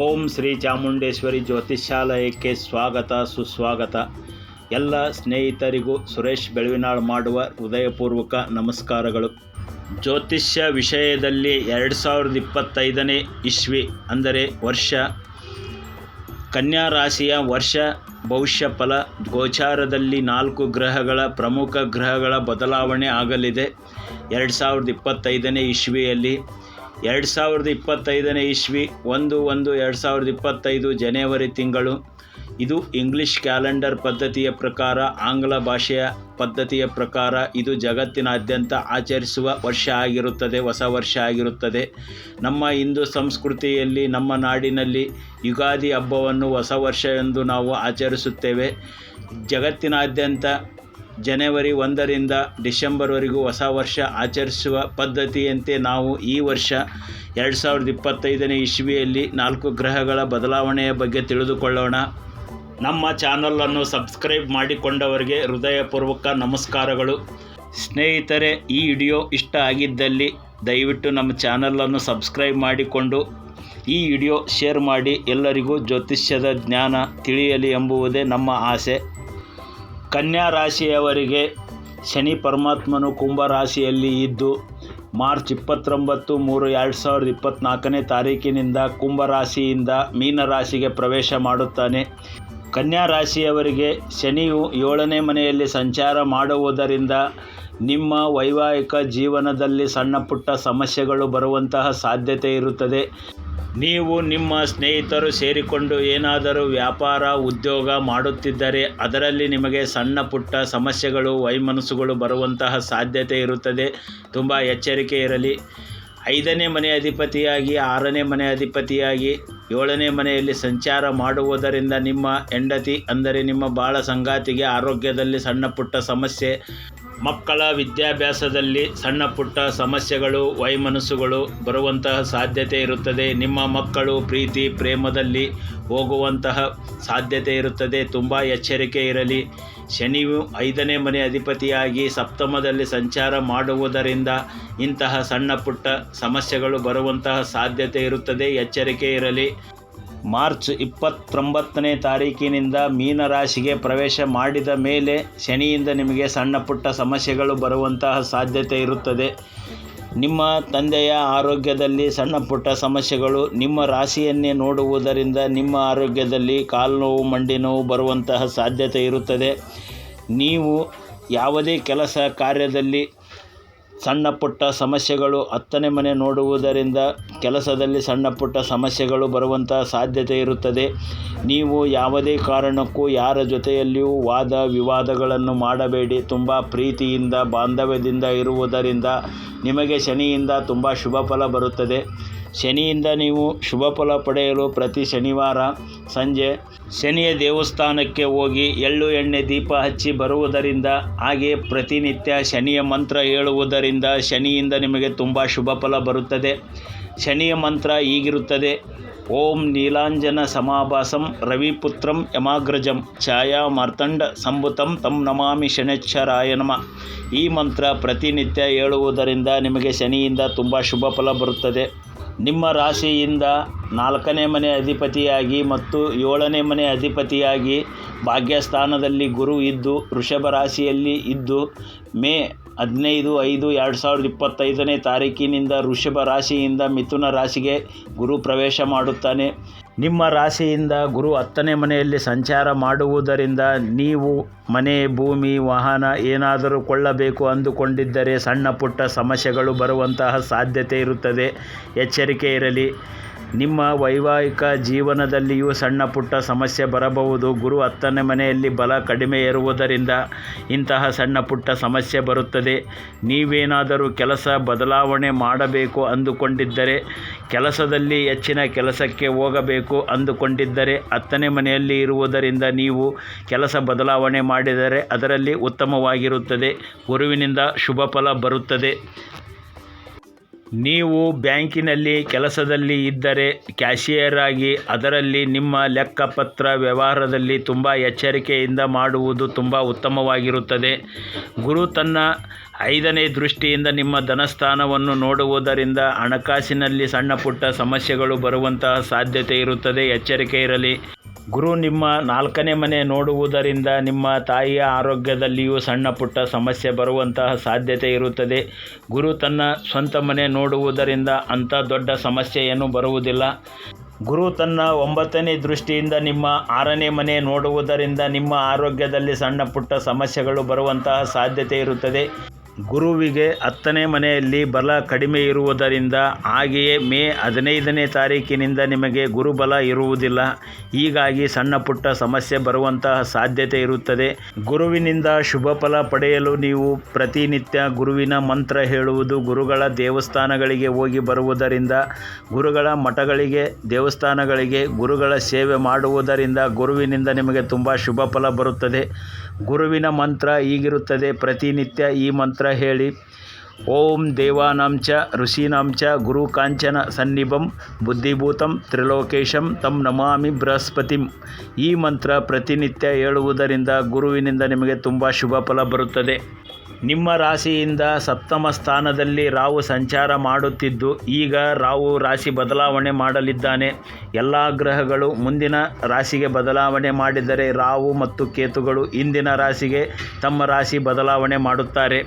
ಓಂ ಶ್ರೀ ಚಾಮುಂಡೇಶ್ವರಿ ಜ್ಯೋತಿಷ್ಯಾಲಯಕ್ಕೆ ಸ್ವಾಗತ, ಸುಸ್ವಾಗತ. ಎಲ್ಲ ಸ್ನೇಹಿತರಿಗೂ ಸುರೇಶ್ ಬೆಳವಿನಾಳ್ ಮಾಡುವ ಹೃದಯಪೂರ್ವಕ ನಮಸ್ಕಾರಗಳು. ಜ್ಯೋತಿಷ್ಯ ವಿಷಯದಲ್ಲಿ ಎರಡು ಸಾವಿರದ ಇಪ್ಪತ್ತೈದನೇ ಇಸ್ವಿ, ಅಂದರೆ ವರ್ಷ ಕನ್ಯಾ ರಾಶಿಯ ವರ್ಷ, ಭವಿಷ್ಯ ಫಲ, ಗೋಚಾರದಲ್ಲಿ ನಾಲ್ಕು ಗ್ರಹಗಳ ಪ್ರಮುಖ ಗ್ರಹಗಳ ಬದಲಾವಣೆ ಆಗಲಿದೆ. ಎರಡು ಸಾವಿರದ ಇಪ್ಪತ್ತೈದನೇ ಇಸ್ವಿಯಲ್ಲಿ ಎರಡು ಸಾವಿರದ ಇಪ್ಪತ್ತೈದನೇ ಇಸ್ವಿ, ಒಂದು ಒಂದು ಎರಡು ಸಾವಿರದ ಇಪ್ಪತ್ತೈದು ಜನವರಿ ತಿಂಗಳು. ಇದು ಇಂಗ್ಲಿಷ್ ಕ್ಯಾಲೆಂಡರ್ ಪದ್ಧತಿಯ ಪ್ರಕಾರ, ಆಂಗ್ಲ ಭಾಷೆಯ ಪದ್ಧತಿಯ ಪ್ರಕಾರ ಇದು ಜಗತ್ತಿನಾದ್ಯಂತ ಆಚರಿಸುವ ವರ್ಷ ಆಗಿರುತ್ತದೆ, ಹೊಸ ವರ್ಷ ಆಗಿರುತ್ತದೆ. ನಮ್ಮ ಹಿಂದೂ ಸಂಸ್ಕೃತಿಯಲ್ಲಿ, ನಮ್ಮ ನಾಡಿನಲ್ಲಿ ಯುಗಾದಿ ಹಬ್ಬವನ್ನು ಹೊಸ ವರ್ಷ ಎಂದು ನಾವು ಆಚರಿಸುತ್ತೇವೆ. ಜಗತ್ತಿನಾದ್ಯಂತ ಜನವರಿ ಒಂದರಿಂದ ಡಿಸೆಂಬರ್ವರೆಗೂ ಹೊಸ ವರ್ಷ ಆಚರಿಸುವ ಪದ್ಧತಿಯಂತೆ ನಾವು ಈ ವರ್ಷ ಎರಡು ಸಾವಿರದ ಇಪ್ಪತ್ತೈದನೇ ಇಸ್ವಿಯಲ್ಲಿ ನಾಲ್ಕು ಗ್ರಹಗಳ ಬದಲಾವಣೆಯ ಬಗ್ಗೆ ತಿಳಿದುಕೊಳ್ಳೋಣ. ನಮ್ಮ ಚಾನಲನ್ನು ಸಬ್ಸ್ಕ್ರೈಬ್ ಮಾಡಿಕೊಂಡವರಿಗೆ ಹೃದಯಪೂರ್ವಕ ನಮಸ್ಕಾರಗಳು. ಸ್ನೇಹಿತರೆ, ಈ ವಿಡಿಯೋ ಇಷ್ಟ ಆಗಿದ್ದಲ್ಲಿ ದಯವಿಟ್ಟು ನಮ್ಮ ಚಾನಲನ್ನು ಸಬ್ಸ್ಕ್ರೈಬ್ ಮಾಡಿಕೊಂಡು ಈ ವಿಡಿಯೋ ಶೇರ್ ಮಾಡಿ ಎಲ್ಲರಿಗೂ ಜ್ಯೋತಿಷ್ಯದ ಜ್ಞಾನ ತಿಳಿಯಲಿ ಎಂಬುವುದೇ ನಮ್ಮ ಆಸೆ. ಕನ್ಯಾ ರಾಶಿಯವರಿಗೆ ಶನಿ ಪರಮಾತ್ಮನು ಕುಂಭ ರಾಶಿಯಲ್ಲಿ ಇದ್ದು, ಮಾರ್ಚ್ ಇಪ್ಪತ್ತೊಂಬತ್ತು ಮೂರು ಎರಡು ಸಾವಿರದ ಇಪ್ಪತ್ತ್ನಾಲ್ಕನೇ ತಾರೀಕಿನಿಂದ ಕುಂಭ ರಾಶಿಯಿಂದ ಮೀನ ರಾಶಿಗೆ ಪ್ರವೇಶ ಮಾಡುತ್ತಾನೆ. ಕನ್ಯಾ ರಾಶಿಯವರಿಗೆ ಶನಿಯು ಏಳನೇ ಮನೆಯಲ್ಲಿ ಸಂಚಾರ ಮಾಡುವುದರಿಂದ ನಿಮ್ಮ ವೈವಾಹಿಕ ಜೀವನದಲ್ಲಿ ಸಣ್ಣ ಪುಟ್ಟ ಸಮಸ್ಯೆಗಳು ಬರುವಂತಹ ಸಾಧ್ಯತೆ ಇರುತ್ತದೆ. ನೀವು ನಿಮ್ಮ ಸ್ನೇಹಿತರು ಸೇರಿಕೊಂಡು ಏನಾದರೂ ವ್ಯಾಪಾರ, ಉದ್ಯೋಗ ಮಾಡುತ್ತಿದ್ದರೆ ಅದರಲ್ಲಿ ನಿಮಗೆ ಸಣ್ಣ ಪುಟ್ಟ ಸಮಸ್ಯೆಗಳು, ವೈಮನಸ್ಸುಗಳು ಬರುವಂತಹ ಸಾಧ್ಯತೆ ಇರುತ್ತದೆ. ತುಂಬ ಎಚ್ಚರಿಕೆ ಇರಲಿ. ಐದನೇ ಮನೆ ಅಧಿಪತಿಯಾಗಿ, ಆರನೇ ಮನೆ ಅಧಿಪತಿಯಾಗಿ ಏಳನೇ ಮನೆಯಲ್ಲಿ ಸಂಚಾರ ಮಾಡುವುದರಿಂದ ನಿಮ್ಮ ಹೆಂಡತಿ, ಅಂದರೆ ನಿಮ್ಮ ಬಾಳ ಸಂಗಾತಿಗೆ ಆರೋಗ್ಯದಲ್ಲಿ ಸಣ್ಣ ಪುಟ್ಟ ಸಮಸ್ಯೆ, ಮಕ್ಕಳ ವಿದ್ಯಾಭ್ಯಾಸದಲ್ಲಿ ಸಣ್ಣ ಪುಟ್ಟ ಸಮಸ್ಯೆಗಳು, ವೈಮನಸ್ಸುಗಳು ಬರುವಂತಹ ಸಾಧ್ಯತೆ ಇರುತ್ತದೆ. ನಿಮ್ಮ ಮಕ್ಕಳು ಪ್ರೀತಿ, ಪ್ರೇಮದಲ್ಲಿ ಹೋಗುವಂತಹ ಸಾಧ್ಯತೆ ಇರುತ್ತದೆ. ತುಂಬ ಎಚ್ಚರಿಕೆ ಇರಲಿ. ಶನಿಯು ಐದನೇ ಮನೆ ಅಧಿಪತಿಯಾಗಿ ಸಪ್ತಮದಲ್ಲಿ ಸಂಚಾರ ಮಾಡುವುದರಿಂದ ಇಂತಹ ಸಣ್ಣ ಪುಟ್ಟ ಸಮಸ್ಯೆಗಳು ಬರುವಂತಹ ಸಾಧ್ಯತೆ ಇರುತ್ತದೆ. ಎಚ್ಚರಿಕೆ ಇರಲಿ. ಮಾರ್ಚ್ ಇಪ್ಪತ್ತೊಂಬತ್ತನೇ ತಾರೀಕಿನಿಂದ ಮೀನರಾಶಿಗೆ ಪ್ರವೇಶ ಮಾಡಿದ ಮೇಲೆ ಶನಿಯಿಂದ ನಿಮಗೆ ಸಣ್ಣ ಪುಟ್ಟ ಸಮಸ್ಯೆಗಳು ಬರುವಂತಹ ಸಾಧ್ಯತೆ ಇರುತ್ತದೆ. ನಿಮ್ಮ ತಂದೆಯ ಆರೋಗ್ಯದಲ್ಲಿ ಸಣ್ಣ ಪುಟ್ಟ ಸಮಸ್ಯೆಗಳು, ನಿಮ್ಮ ರಾಶಿಯನ್ನೇ ನೋಡುವುದರಿಂದ ನಿಮ್ಮ ಆರೋಗ್ಯದಲ್ಲಿ ಕಾಲು ನೋವು, ಮಂಡಿ ನೋವು ಬರುವಂತಹ ಸಾಧ್ಯತೆ ಇರುತ್ತದೆ. ನೀವು ಯಾವುದೇ ಕೆಲಸ ಕಾರ್ಯದಲ್ಲಿ ಸಣ್ಣ ಪುಟ್ಟ ಸಮಸ್ಯೆಗಳು ಹತ್ತನೇ ಮನೆ ನೋಡುವುದರಿಂದ ಕೆಲಸದಲ್ಲಿ ಸಣ್ಣ ಪುಟ್ಟ ಸಮಸ್ಯೆಗಳು ಬರುವಂತಹ ಸಾಧ್ಯತೆ ಇರುತ್ತದೆ. ನೀವು ಯಾವುದೇ ಕಾರಣಕ್ಕೂ ಯಾರ ಜೊತೆಯಲ್ಲಿಯೂ ವಾದ ವಿವಾದಗಳನ್ನು ಮಾಡಬೇಡಿ. ತುಂಬ ಪ್ರೀತಿಯಿಂದ, ಬಾಂಧವ್ಯದಿಂದ ಇರುವುದರಿಂದ ನಿಮಗೆ ಶನಿಯಿಂದ ತುಂಬ ಶುಭ ಫಲ ಬರುತ್ತದೆ. ಶನಿಯಿಂದ ನೀವು ಶುಭ ಫಲ ಪಡೆಯಲು ಪ್ರತಿ ಶನಿವಾರ ಸಂಜೆ ಶನಿಯ ದೇವಸ್ಥಾನಕ್ಕೆ ಹೋಗಿ ಎಳ್ಳು ಎಣ್ಣೆ ದೀಪ ಹಚ್ಚಿ ಬರುವುದರಿಂದ ಹಾಗೆ ಪ್ರತಿನಿತ್ಯ ಶನಿಯ ಮಂತ್ರ ಹೇಳುವುದರಿಂದ ಶನಿಯಿಂದ ನಿಮಗೆ ತುಂಬ ಶುಭ ಫಲ ಬರುತ್ತದೆ. ಶನಿಯ ಮಂತ್ರ ಹೀಗಿರುತ್ತದೆ. ಓಂ ನೀಲಾಂಜನ ಸಮಾಭಾಸಂ ರವಿಪುತ್ರಂ ಯಮಾಗ್ರಜಂ ಛಾಯಾ ಮಾರ್ತಂಡ ಸಂಭುತಂ ತಂ ನಮಾಮಿ ಶನಿಶ್ಚರಾಯ ನಮ. ಈ ಮಂತ್ರ ಪ್ರತಿನಿತ್ಯ ಹೇಳುವುದರಿಂದ ನಿಮಗೆ ಶನಿಯಿಂದ ತುಂಬ ಶುಭ ಫಲ ಬರುತ್ತದೆ. ನಿಮ್ಮ ರಾಶಿಯಿಂದ ನಾಲ್ಕನೇ ಮನೆ ಅಧಿಪತಿಯಾಗಿ ಮತ್ತು ಏಳನೇ ಮನೆ ಅಧಿಪತಿಯಾಗಿ ಭಾಗ್ಯಸ್ಥಾನದಲ್ಲಿ ಗುರು ಇದ್ದು ವೃಷಭ ರಾಶಿಯಲ್ಲಿ ಇದ್ದು ಮೇ ಹದಿನೈದು ಐದು ಎರಡು ಸಾವಿರದ ಇಪ್ಪತ್ತೈದನೇ ತಾರೀಕಿನಿಂದ ವೃಷಭ ರಾಶಿಯಿಂದ ಮಿಥುನ ರಾಶಿಗೆ ಗುರು ಪ್ರವೇಶ ಮಾಡುತ್ತಾನೆ. ನಿಮ್ಮ ರಾಶಿಯಿಂದ ಗುರು ಹತ್ತನೇ ಮನೆಯಲ್ಲಿ ಸಂಚಾರ ಮಾಡುವುದರಿಂದ ನೀವು ಮನೆ, ಭೂಮಿ, ವಾಹನ ಏನಾದರೂ ಕೊಳ್ಳಬೇಕು ಅಂದುಕೊಂಡಿದ್ದರೆ ಸಣ್ಣ ಪುಟ್ಟ ಸಮಸ್ಯೆಗಳು ಬರುವಂತಹ ಸಾಧ್ಯತೆ ಇರುತ್ತದೆ. ಎಚ್ಚರಿಕೆ ಇರಲಿ. ನಿಮ್ಮ ವೈವಾಹಿಕ ಜೀವನದಲ್ಲಿಯೂ ಸಣ್ಣ ಪುಟ್ಟ ಸಮಸ್ಯೆ ಬರಬಹುದು. ಗುರು ಹತ್ತನೇ ಮನೆಯಲ್ಲಿ ಬಲ ಕಡಿಮೆ ಇರುವುದರಿಂದ ಇಂತಹ ಸಣ್ಣ ಪುಟ್ಟ ಸಮಸ್ಯೆ ಬರುತ್ತದೆ. ನೀವೇನಾದರೂ ಕೆಲಸ ಬದಲಾವಣೆ ಮಾಡಬೇಕು ಅಂದುಕೊಂಡಿದ್ದರೆ, ಕೆಲಸದಲ್ಲಿ ಹೆಚ್ಚಿನ ಕೆಲಸಕ್ಕೆ ಹೋಗಬೇಕು ಅಂದುಕೊಂಡಿದ್ದರೆ, ಹತ್ತನೇ ಮನೆಯಲ್ಲಿ ಇರುವುದರಿಂದ ನೀವು ಕೆಲಸ ಬದಲಾವಣೆ ಮಾಡಿದರೆ ಅದರಲ್ಲಿ ಉತ್ತಮವಾಗಿರುತ್ತದೆ. ಗುರುವಿನಿಂದ ಶುಭ ಫಲ ಬರುತ್ತದೆ. ನೀವು ಬ್ಯಾಂಕಿನಲ್ಲಿ ಕೆಲಸದಲ್ಲಿ ಇದ್ದರೆ ಕ್ಯಾಶಿಯರ್ ಆಗಿ ಅದರಲ್ಲಿ ನಿಮ್ಮ ಲೆಕ್ಕಪತ್ರ ವ್ಯವಹಾರದಲ್ಲಿ ತುಂಬ ಎಚ್ಚರಿಕೆಯಿಂದ ಮಾಡುವುದು ತುಂಬ ಉತ್ತಮವಾಗಿರುತ್ತದೆ. ಗುರು ತನ್ನ ಐದನೇ ದೃಷ್ಟಿಯಿಂದ ನಿಮ್ಮ ಧನಸ್ಥಾನವನ್ನು ನೋಡುವುದರಿಂದ ಹಣಕಾಸಿನಲ್ಲಿ ಸಣ್ಣ ಪುಟ್ಟ ಸಮಸ್ಯೆಗಳು ಬರುವಂತಹ ಸಾಧ್ಯತೆ ಇರುತ್ತದೆ. ಎಚ್ಚರಿಕೆ ಇರಲಿ. ಗುರು, ನಿಮ್ಮ ನಾಲ್ಕನೇ ಮನೆ ನೋಡುವುದರಿಂದ ನಿಮ್ಮ ತಾಯಿಯ ಆರೋಗ್ಯದಲ್ಲಿಯೂ ಸಣ್ಣ ಪುಟ್ಟ ಸಮಸ್ಯೆ ಬರುವಂತಹ ಸಾಧ್ಯತೆ ಇರುತ್ತದೆ. ಗುರು ತನ್ನ ಸ್ವಂತ ಮನೆ ನೋಡುವುದರಿಂದ ಅಂಥ ದೊಡ್ಡ ಸಮಸ್ಯೆ ಏನೂ ಬರುವುದಿಲ್ಲ. ಗುರು ತನ್ನ ಒಂಬತ್ತನೇ ದೃಷ್ಟಿಯಿಂದ ನಿಮ್ಮ ಆರನೇ ಮನೆ ನೋಡುವುದರಿಂದ ನಿಮ್ಮ ಆರೋಗ್ಯದಲ್ಲಿ ಸಣ್ಣ ಪುಟ್ಟ ಸಮಸ್ಯೆಗಳು ಬರುವಂತಹ ಸಾಧ್ಯತೆ ಇರುತ್ತದೆ. ಗುರುವಿಗೆ ಹತ್ತನೇ ಮನೆಯಲ್ಲಿ ಬಲ ಕಡಿಮೆ ಇರುವುದರಿಂದ ಹಾಗೆಯೇ ಮೇ ಹದಿನೈದನೇ ತಾರೀಕಿನಿಂದ ನಿಮಗೆ ಗುರುಬಲ ಇರುವುದಿಲ್ಲ. ಹೀಗಾಗಿ ಸಣ್ಣ ಪುಟ್ಟ ಸಮಸ್ಯೆ ಬರುವಂತಹ ಸಾಧ್ಯತೆ ಇರುತ್ತದೆ. ಗುರುವಿನಿಂದ ಶುಭ ಫಲ ಪಡೆಯಲು ನೀವು ಪ್ರತಿನಿತ್ಯ ಗುರುವಿನ ಮಂತ್ರ ಹೇಳುವುದು ಗುರುಗಳ ದೇವಸ್ಥಾನಗಳಿಗೆ ಹೋಗಿ ಬರುವುದರಿಂದ, ಗುರುಗಳ ಮಠಗಳಿಗೆ, ದೇವಸ್ಥಾನಗಳಿಗೆ ಗುರುಗಳ ಸೇವೆ ಮಾಡುವುದರಿಂದ ಗುರುವಿನಿಂದ ನಿಮಗೆ ತುಂಬ ಶುಭ ಫಲ ಬರುತ್ತದೆ. ಗುರುವಿನ ಮಂತ್ರ ಹೀಗಿರುತ್ತದೆ ಪ್ರತಿನಿತ್ಯ ಈ ಮಂತ್ರ ಹೇಳಿ. ಓಂ ದೇವಾನಾಂಚ ಋಷೀನಾಂಚ ಗುರು ಕಾಂಚನ ಸನ್ನಿಭಂ ಬುದ್ಧಿಭೂತಂ ತ್ರಿಲೋಕೇಶಂ ತಂ ನಮಾಮಿ ಬೃಹಸ್ಪತಿಂ. ಈ ಮಂತ್ರ ಪ್ರತಿನಿತ್ಯ ಹೇಳುವುದರಿಂದ ಗುರುವಿನಿಂದ ನಿಮಗೆ ತುಂಬ ಶುಭ ಫಲ ಬರುತ್ತದೆ. ನಿಮ್ಮ ರಾಶಿಯಿಂದ ಸಪ್ತಮ ಸ್ಥಾನದಲ್ಲಿ ರಾಹು ಸಂಚಾರ ಮಾಡುತ್ತಿದ್ದು, ಈಗ ರಾಹು ರಾಶಿ ಬದಲಾವಣೆ ಮಾಡಲಿದ್ದಾನೆ. ಎಲ್ಲ ಗ್ರಹಗಳು ಮುಂದಿನ ರಾಶಿಗೆ ಬದಲಾವಣೆ ಮಾಡಿದರೆ ರಾಹು ಮತ್ತು ಕೇತುಗಳು ಇಂದಿನ ರಾಶಿಗೆ ತಮ್ಮ ರಾಶಿ ಬದಲಾವಣೆ ಮಾಡುತ್ತಾರೆ.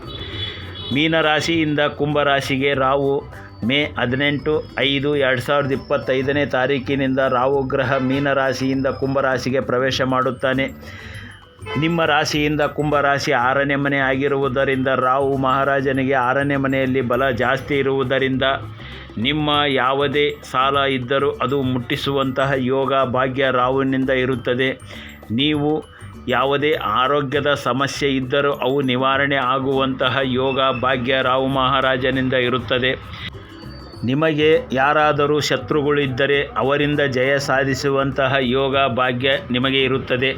ಮೀನರಾಶಿಯಿಂದ ಕುಂಭರಾಶಿಗೆ ರಾಹು, ಮೇ ಹದಿನೆಂಟು, ಐದು, ಎರಡು ಸಾವಿರದ ಇಪ್ಪತ್ತೈದನೇ ತಾರೀಕಿನಿಂದ ರಾಹು ಗ್ರಹ ಮೀನರಾಶಿಯಿಂದ ಕುಂಭರಾಶಿಗೆ ಪ್ರವೇಶ ಮಾಡುತ್ತಾನೆ. ನಿಮ್ಮ ರಾಶಿಯಿಂದ ಕುಂಭರಾಶಿ ಆರನೇ ಮನೆ ಆಗಿರುವುದರಿಂದ ರಾಹು ಮಹಾರಾಜನಿಗೆ ಆರನೇ ಮನೆಯಲ್ಲಿ ಬಲ ಜಾಸ್ತಿ ಇರುವುದರಿಂದ ನಿಮ್ಮ ಯಾವುದೇ ಸಾಲ ಇದ್ದರೂ ಅದು ಮುಟ್ಟಿಸುವಂತಹ ಯೋಗ ಭಾಗ್ಯ ರಾಹುವಿನಿಂದ ಇರುತ್ತದೆ. ನೀವು ಯಾವುದೇ ಆರೋಗ್ಯದ ಸಮಸ್ಯೆ ಇದ್ದರೂ ಅವು ನಿವಾರಣೆ ಆಗುವಂತಹ ಯೋಗ ಭಾಗ್ಯ ರಾಹು ಮಹಾರಾಜನಿಂದ ಇರುತ್ತದೆ. ನಿಮಗೆ ಯಾರಾದರೂ ಶತ್ರುಗಳಿದ್ದರೆ ಅವರಿಂದ ಜಯ ಸಾಧಿಸುವಂತಹ ಯೋಗ ಭಾಗ್ಯ ನಿಮಗೆ ಇರುತ್ತದೆ.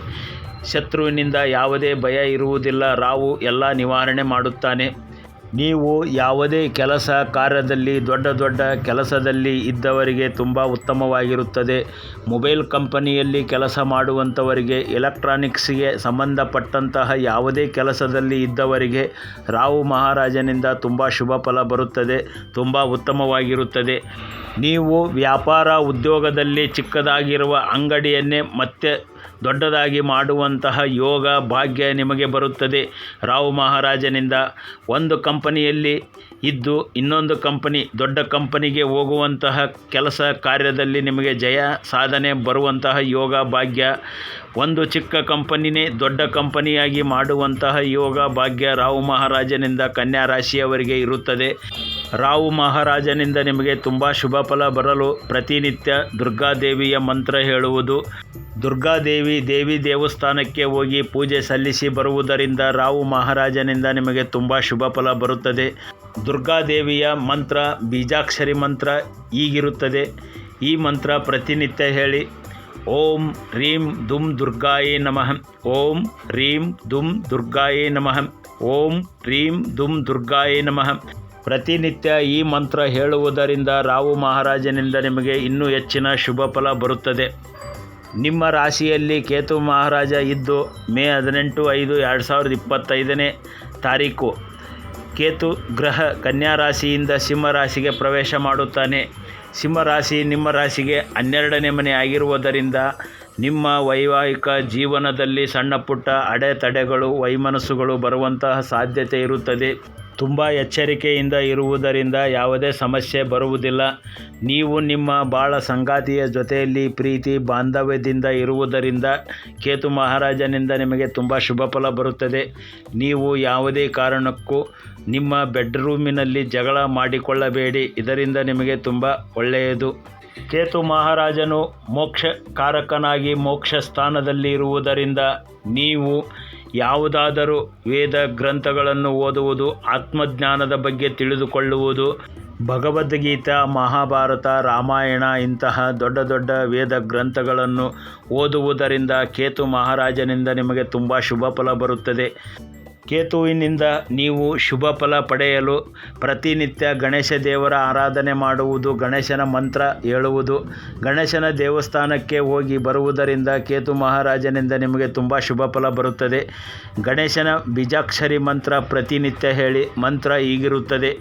ಶತ್ರುವಿನಿಂದ ಯಾವುದೇ ಭಯ ಇರುವುದಿಲ್ಲ. ರಾವು ಎಲ್ಲ ನಿವಾರಣೆ ಮಾಡುತ್ತಾನೆ. ನೀವು ಯಾವುದೇ ಕೆಲಸ ಕಾರ್ಯದಲ್ಲಿ, ದೊಡ್ಡ ದೊಡ್ಡ ಕೆಲಸದಲ್ಲಿ ಇದ್ದವರಿಗೆ ತುಂಬ ಉತ್ತಮವಾಗಿರುತ್ತದೆ. ಮೊಬೈಲ್ ಕಂಪನಿಯಲ್ಲಿ ಕೆಲಸ ಮಾಡುವಂಥವರಿಗೆ ಎಲೆಕ್ಟ್ರಾನಿಕ್ಸ್ಗೆ ಸಂಬಂಧಪಟ್ಟಂತಹ ಯಾವುದೇ ಕೆಲಸದಲ್ಲಿ ಇದ್ದವರಿಗೆ ರಾವು ಮಹಾರಾಜನಿಂದ ತುಂಬ ಶುಭ ಫಲ ಬರುತ್ತದೆ, ತುಂಬ ಉತ್ತಮವಾಗಿರುತ್ತದೆ. ನೀವು ವ್ಯಾಪಾರ ಉದ್ಯೋಗದಲ್ಲಿ ಚಿಕ್ಕದಾಗಿರುವ ಅಂಗಡಿಯನ್ನೇ ಮತ್ತೆ ದೊಡ್ಡದಾಗಿ ಮಾಡುವಂತಹ ಯೋಗ ಭಾಗ್ಯ ನಿಮಗೆ ಬರುತ್ತದೆ. ರಾವು ಮಹಾರಾಜನಿಂದ ಒಂದು ಕಂಪನಿಯಲ್ಲಿ ಇದ್ದು ಇನ್ನೊಂದು ಕಂಪನಿ, ದೊಡ್ಡ ಕಂಪನಿಗೆ ಹೋಗುವಂತಹ ಕೆಲಸ ಕಾರ್ಯದಲ್ಲಿ ನಿಮಗೆ ಜಯ, ಸಾಧನೆ ಬರುವಂತಹ ಯೋಗ ಭಾಗ್ಯ. ಒಂದು ಚಿಕ್ಕ ಕಂಪನಿನೇ ದೊಡ್ಡ ಕಂಪನಿಯಾಗಿ ಮಾಡುವಂತಹ ಯೋಗ ಭಾಗ್ಯ ರಾವು ಮಹಾರಾಜನಿಂದ ಕನ್ಯಾ ರಾಶಿಯವರಿಗೆ ಇರುತ್ತದೆ. ರಾವು ಮಹಾರಾಜನಿಂದ ನಿಮಗೆ ತುಂಬ ಶುಭ ಫಲ ಬರಲು ಪ್ರತಿನಿತ್ಯ ದುರ್ಗಾದೇವಿಯ ಮಂತ್ರ ಹೇಳುವುದು. ದುರ್ಗಾದೇವಿ ದೇವಿ ದೇವಸ್ಥಾನಕ್ಕೆ ಹೋಗಿ ಪೂಜೆ ಸಲ್ಲಿಸಿ ಬರುವುದರಿಂದ ರಾವು ಮಹಾರಾಜನಿಂದ ನಿಮಗೆ ತುಂಬ ಶುಭ ಫಲ ಬರುತ್ತದೆ. ದುರ್ಗಾದೇವಿಯ ಮಂತ್ರ ಬೀಜಾಕ್ಷರಿ ಮಂತ್ರ ಈಗಿರುತ್ತದೆ ಈ ಮಂತ್ರ ಪ್ರತಿನಿತ್ಯ ಹೇಳಿ. ಓಂ ರೀಂ ದುಂ ದುರ್ಗಾಯೇ ನಮಃ. ಓಂ ರೀಂ ದುಂ ದುರ್ಗಾಯೇ ನಮಃ. ಓಂ ರೀಂ ದುಂ ದುರ್ಗಾಯೇ ನಮಃ. ಪ್ರತಿನಿತ್ಯ ಈ ಮಂತ್ರ ಹೇಳುವುದರಿಂದ ರಾಹು ಮಹಾರಾಜನಿಂದ ನಿಮಗೆ ಇನ್ನೂ ಹೆಚ್ಚಿನ ಶುಭ ಫಲ ಬರುತ್ತದೆ. ನಿಮ್ಮ ರಾಶಿಯಲ್ಲಿ ಕೇತು ಮಹಾರಾಜ ಇದ್ದು ಮೇ ಹದಿನೆಂಟು ಐದು ಎರಡು ಸಾವಿರದ ಇಪ್ಪತ್ತೈದನೇ ತಾರೀಕು. ಕೇತು ಗ್ರಹ ಕನ್ಯಾ ರಾಶಿಯಿಂದ ಸಿಂಹ ರಾಶಿಗೆ ಪ್ರವೇಶ ಮಾಡುತ್ತಾನೆ. ಸಿಂಹ ರಾಶಿ ನಿಮ್ಮ ರಾಶಿಗೆ ಹನ್ನೆರಡನೇ ಮನೆ ಆಗಿರುವುದರಿಂದ ನಿಮ್ಮ ವೈವಾಹಿಕ ಜೀವನದಲ್ಲಿ ಸಣ್ಣ ಪುಟ್ಟ ಅಡೆತಡೆಗಳು, ವೈಮನಸ್ಸುಗಳು ಬರುವಂತಹ ಸಾಧ್ಯತೆ ಇರುತ್ತದೆ. ತುಂಬ ಎಚ್ಚರಿಕೆಯಿಂದ ಇರುವುದರಿಂದ ಯಾವುದೇ ಸಮಸ್ಯೆ ಬರುವುದಿಲ್ಲ. ನೀವು ನಿಮ್ಮ ಬಾಳ ಸಂಗಾತಿಯ ಜೊತೆಯಲ್ಲಿ ಪ್ರೀತಿ, ಬಾಂಧವ್ಯದಿಂದ ಇರುವುದರಿಂದ ಕೇತು ಮಹಾರಾಜನಿಂದ ನಿಮಗೆ ತುಂಬ ಶುಭ ಫಲ ಬರುತ್ತದೆ. ನೀವು ಯಾವುದೇ ಕಾರಣಕ್ಕೂ ನಿಮ್ಮ ಬೆಡ್ರೂಮಿನಲ್ಲಿ ಜಗಳ ಮಾಡಿಕೊಳ್ಳಬೇಡಿ. ಇದರಿಂದ ನಿಮಗೆ ತುಂಬ ಒಳ್ಳೆಯದು. ಕೇತು ಮಹಾರಾಜನು ಮೋಕ್ಷ ಕಾರಕನಾಗಿ ಮೋಕ್ಷ ಸ್ಥಾನದಲ್ಲಿ ಇರುವುದರಿಂದ ನೀವು ಯಾವುದಾದರೂ ವೇದ ಗ್ರಂಥಗಳನ್ನು ಓದುವುದು, ಆತ್ಮಜ್ಞಾನದ ಬಗ್ಗೆ ತಿಳಿದುಕೊಳ್ಳುವುದು, ಭಗವದ್ಗೀತಾ, ಮಹಾಭಾರತ, ರಾಮಾಯಣ ಇಂತಹ ದೊಡ್ಡ ದೊಡ್ಡ ವೇದ ಗ್ರಂಥಗಳನ್ನು ಓದುವುದರಿಂದ ಕೇತು ಮಹಾರಾಜನಿಂದ ನಿಮಗೆ ತುಂಬ ಶುಭ ಫಲ ಬರುತ್ತದೆ. ಕೇತುವಿನಿಂದ ನೀವು ಶುಭ ಫಲ ಪಡೆಯಲು ಪ್ರತಿನಿತ್ಯ ಗಣೇಶ ದೇವರ ಆರಾಧನೆ ಮಾಡುವುದು, ಗಣೇಶನ ಮಂತ್ರ ಹೇಳುವುದು, ಗಣೇಶನ ದೇವಸ್ಥಾನಕ್ಕೆ ಹೋಗಿ ಬರುವುದರಿಂದ ಕೇತು ಮಹಾರಾಜನಿಂದ ನಿಮಗೆ ತುಂಬ ಶುಭ ಫಲ ಬರುತ್ತದೆ. ಗಣೇಶನ ಬೀಜಾಕ್ಷರಿ ಮಂತ್ರ ಪ್ರತಿನಿತ್ಯ ಹೇಳಿ, ಮಂತ್ರ ಹೀಗಿರುತ್ತದೆ.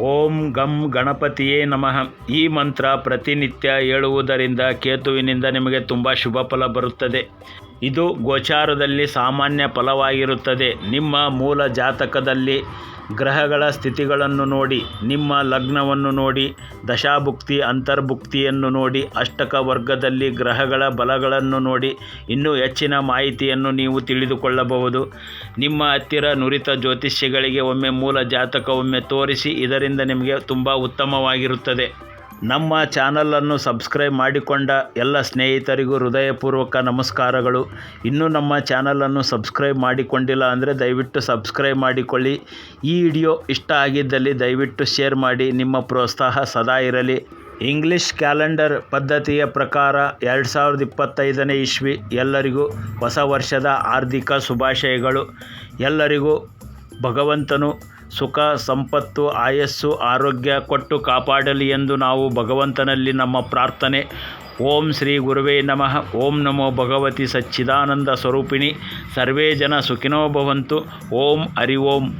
ಓಂ ಗಂ ಗಣಪತಿಯೇ ನಮಃ. ಈ ಮಂತ್ರ ಪ್ರತಿನಿತ್ಯ ಹೇಳುವುದರಿಂದ ಕೇತುವಿನಿಂದ ನಿಮಗೆ ತುಂಬ ಶುಭ ಫಲ ಬರುತ್ತದೆ. ಇದು ಗೋಚಾರದಲ್ಲಿ ಸಾಮಾನ್ಯ ಫಲವಾಗಿರುತ್ತದೆ. ನಿಮ್ಮ ಮೂಲ ಜಾತಕದಲ್ಲಿ ಗ್ರಹಗಳ ಸ್ಥಿತಿಗಳನ್ನು ನೋಡಿ, ನಿಮ್ಮ ಲಗ್ನವನ್ನು ನೋಡಿ, ದಶಾಭುಕ್ತಿ, ಅಂತರ್ಭುಕ್ತಿಯನ್ನು ನೋಡಿ, ಅಷ್ಟಕ ವರ್ಗದಲ್ಲಿ ಗ್ರಹಗಳ ಬಲಗಳನ್ನು ನೋಡಿ, ಇನ್ನೂ ಹೆಚ್ಚಿನ ಮಾಹಿತಿಯನ್ನು ನೀವು ತಿಳಿದುಕೊಳ್ಳಬಹುದು. ನಿಮ್ಮ ಹತ್ತಿರ ನುರಿತ ಜ್ಯೋತಿಷ್ಯಗಳಿಗೆ ಒಮ್ಮೆ ಮೂಲ ಜಾತಕ ಒಮ್ಮೆ ತೋರಿಸಿ, ಇದರಿಂದ ನಿಮಗೆ ತುಂಬ ಉತ್ತಮವಾಗಿರುತ್ತದೆ. ನಮ್ಮ ಚಾನಲನ್ನು ಸಬ್ಸ್ಕ್ರೈಬ್ ಮಾಡಿಕೊಂಡ ಎಲ್ಲ ಸ್ನೇಹಿತರಿಗೂ ಹೃದಯಪೂರ್ವಕ ನಮಸ್ಕಾರಗಳು. ಇನ್ನೂ ನಮ್ಮ ಚಾನಲನ್ನು ಸಬ್ಸ್ಕ್ರೈಬ್ ಮಾಡಿಕೊಂಡಿಲ್ಲ ಅಂದರೆ ದಯವಿಟ್ಟು ಸಬ್ಸ್ಕ್ರೈಬ್ ಮಾಡಿಕೊಳ್ಳಿ. ಈ ವಿಡಿಯೋ ಇಷ್ಟ ಆಗಿದ್ದಲ್ಲಿ ದಯವಿಟ್ಟು ಶೇರ್ ಮಾಡಿ, ನಿಮ್ಮ ಪ್ರೋತ್ಸಾಹ ಸದಾ ಇರಲಿ. ಇಂಗ್ಲಿಷ್ ಕ್ಯಾಲೆಂಡರ್ ಪದ್ಧತಿಯ ಪ್ರಕಾರ ಎರಡು ಸಾವಿರದ ಇಪ್ಪತ್ತೈದನೇ ಇಸ್ವಿ ಎಲ್ಲರಿಗೂ ಹೊಸ ವರ್ಷದ ಆರ್ಥಿಕ ಶುಭಾಶಯಗಳು. ಎಲ್ಲರಿಗೂ ಭಗವಂತನು ಸುಖ, ಸಂಪತ್ತು, ಆಯಸ್ಸು, ಆರೋಗ್ಯ ಕೊಟ್ಟು ಕಾಪಾಡಲಿ ಎಂದು ನಾವು ಭಗವಂತನಲ್ಲಿ ನಮ್ಮ ಪ್ರಾರ್ಥನೆ. ಓಂ ಶ್ರೀ ಗುರುವೇ ನಮಃ. ಓಂ ನಮೋ ಭಗವತಿ ಸಚ್ಚಿದಾನಂದ ಸ್ವರೂಪಿಣಿ. ಸರ್ವೇ ಜನ ಸುಖಿನೋ ಭವಂತು. ಓಂ ಹರಿ ಓಂ.